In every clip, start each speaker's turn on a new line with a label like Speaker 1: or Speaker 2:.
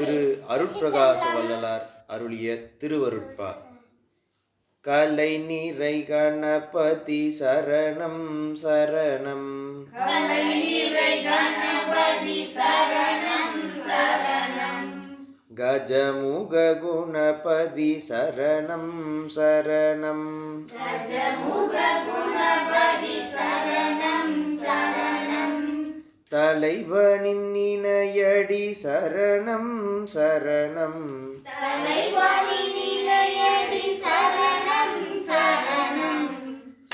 Speaker 1: திரு அருட்பிரகாச வள்ளலார் அருளிய திருவருட்பா. கலை நிறை கணபதி சரணம் சரணம். கஜமுக குணபதி சரணம் சரணம். தலைவனின் இணையடி சரணம் சரணம்.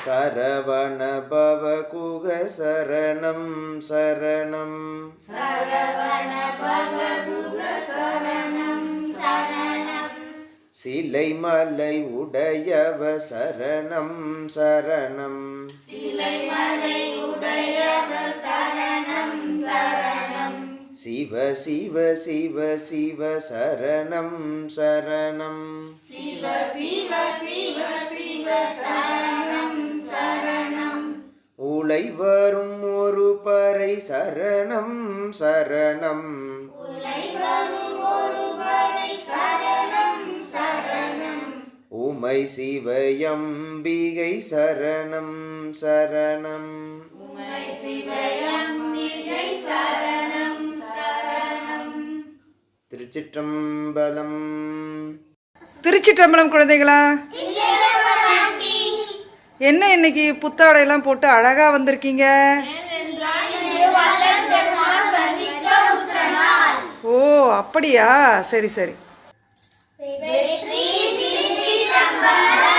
Speaker 1: சரவண பவ குக சரணம் சரணம். சிலை மலை உடையவ சரணம் சரணம். சிவ சிவ சிவ சிவ சரணம் சரணம். உலை வரும் ஒரு பறை சரணம் சரணம் உமை சிவயம்பிகை சரணம் சரணம். திருச்சிற்றம்பலம்.
Speaker 2: திருச்சிற்றம்பலம் குழந்தைகளா? என்ன இன்னைக்கு புத்தாடையெல்லாம் போட்டு அழகா வந்திருக்கீங்க? ஓ அப்படியா? சரி சரி.
Speaker 3: எல்லாம்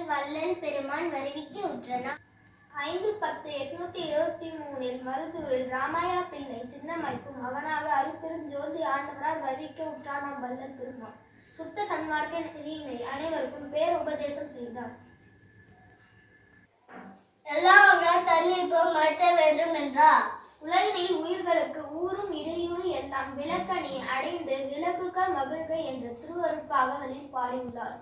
Speaker 3: ஆமாம் வள்ளல் பெருமான் வருவிக்க உற்றனா ஐந்து பத்து எட்நூத்தி இருபத்தி மூணில் மருதூரில் ராமாயா பிள்ளை சின்னமைக்கும் அவனாக அருட்பெரும் ஜோதி ஆண்டவரால் வருவிக்க உற்றானாம் வள்ளல் பெருமான். சுத்த சன்மார்க்க நெறியினை அனைவருக்கும் பேர் உபதேசம் செய்தார். எல்லாம் தண்ணீர் மாற்ற வேண்டும் என்றார் உலகில் உயிர்களுக்கு ஊரும் இடையூறு எல்லாம் விளக்கணி அடைந்து விளக்குக மகிழ்க என்ற திருவருட்பாகவலில் பாடியுள்ளார்.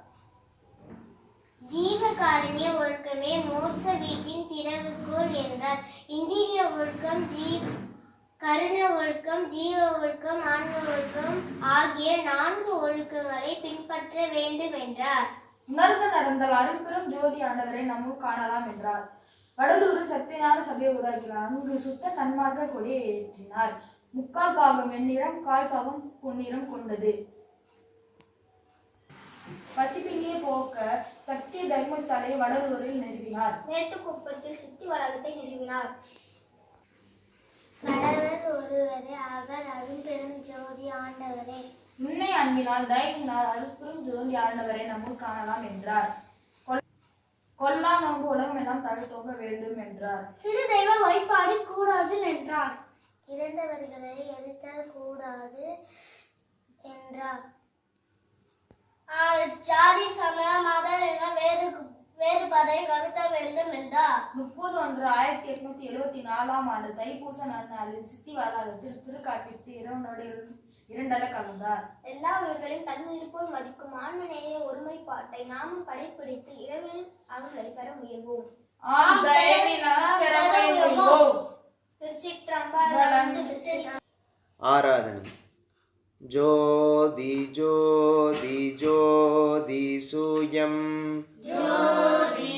Speaker 3: ஜீவகாருண்ய ஒழுக்கமே மோட்ச வீட்டின் திறவுகோல் என்றார். இந்திரிய ஒழுக்கம் ஜீ கருண ஒழுக்கம் ஜீவ ஒழுக்கம் ஆன்ம ஒழுக்கம் ஆகிய நான்கு ஒழுக்கங்களை பின்பற்ற வேண்டும் என்றார்.
Speaker 4: உணர்ந்து நடந்தால் அருள்பெரும் ஜோதி ஆண்டவரை நம்முள் காணலாம் என்றார். வடலூர் சத்தியநாத சபையை உருவாக்கினார். அங்கு சுத்த சன்மார்க்க கொடியை ஏற்றினார். முக்கால் பாகம் வெண்ணிறம் கால் பாகம் பொன்னிறம் கொண்டது. பசிப்பிலியை போக்க சத்திய தர்மசாலை வடலூரில் நிறுவினார்.
Speaker 3: மேட்டுக்குப்பத்தில் சுத்தி வளாகத்தை நிறுவினார். கடவுள் ஒருவரே அவர் அரும்பெரும் ஜோதி ஆண்டவரே.
Speaker 4: முன்னை அன்பினால் தயங்கினால் அருள்பெரும் ஜோதி ஆண்டவரை நம்முள் காணலாம் என்றார். கொல்- கொல்லா நோன்பு உலகம் எல்லாம் தழைத்தோக வேண்டும் என்றார்.
Speaker 3: சிறு தெய்வ வழிபாடு கூடாது என்றார். இறந்தவர்களை எரித்தல் கூடாது என்றார். சமய மத என வேறு வேறுபாடை கவிட்ட வேண்டும் என்றார்.
Speaker 4: முப்பது ஒன்று ஆயிரத்தி எட்நூத்தி எழுபத்தி நாலாம் ஆண்டு தைப்பூச நன்னாளில் சித்தி வளாகத்தில் திருக்காப்பிட்டு இறைவனோடு இரு- இரண்டர கலந்தார்.
Speaker 3: எல்லா உயிர்களையும் தன்னுயிர் போல் மதிக்கும் ஆன்மநேய ஒருமைப்பாட்டை நாமும் கடைபிடித்து இரவில் அருளை பெற முயல்வோம்.
Speaker 4: ஆம் தயவினால் திறமை உய்வோம்.
Speaker 3: திருச்சிற்றம்பலம் திருச்சிற்றம்பலம்
Speaker 1: ஆராதனை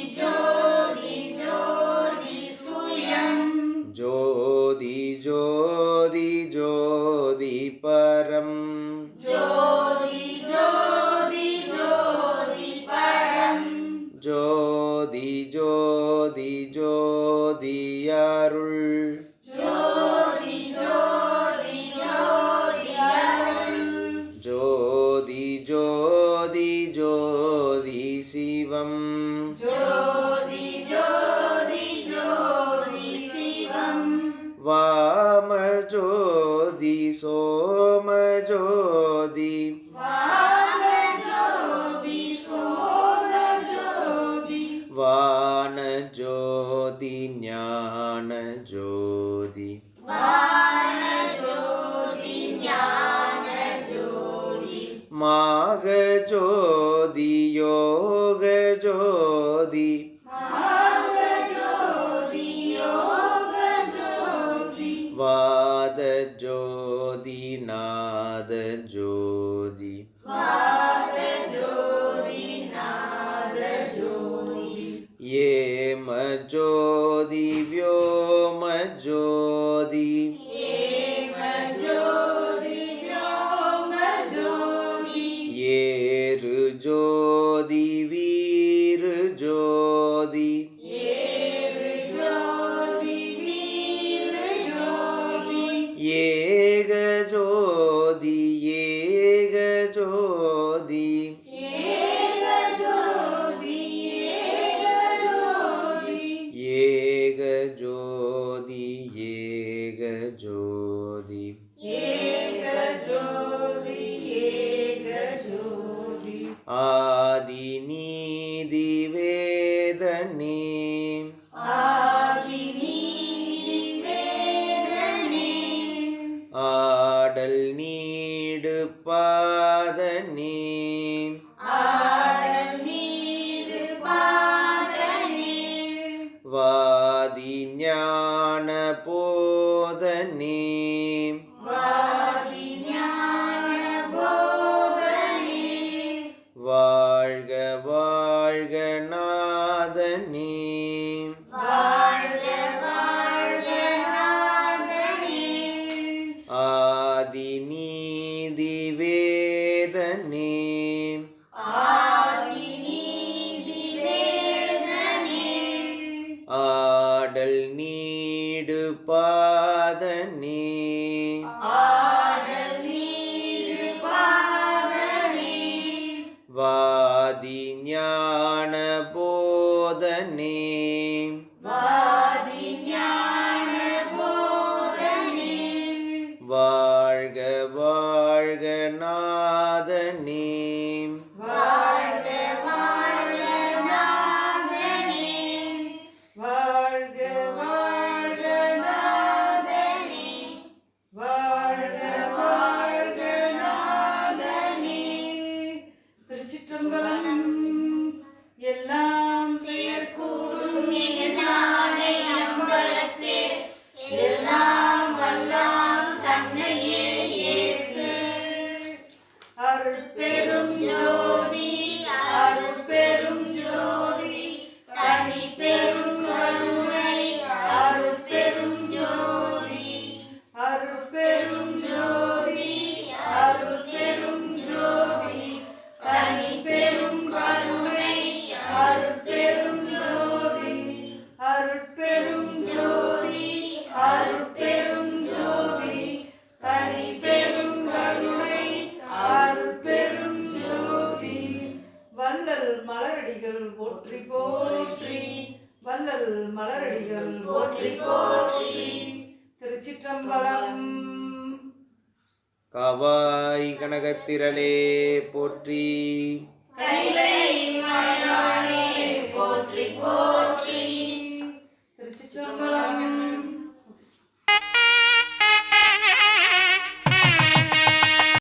Speaker 1: ஜோதி ஜோதி ஜோதி சூயம் ஜோதி ஜோதி ஜோதி பரம் ஜோதி ஜோதி ஜோதி அருள் ஜோதி சோம ஜோதி
Speaker 2: வான ஜோதி ஞான ஜோதி மாக ஜோதி வீர் ஜோதி நீடு பாத நீ வாதி ஞான போத நீ ஆதிநீதி வேதனே ஆடல் நீடு பாதனே வாதி ஞான போதனே
Speaker 3: என்றும் போற்றி போற்றி. திருச்சிற்றம்பலம்.
Speaker 2: காவாய் கனகத்திரளே போற்றி.
Speaker 3: கைலை போற்றி போற்றி.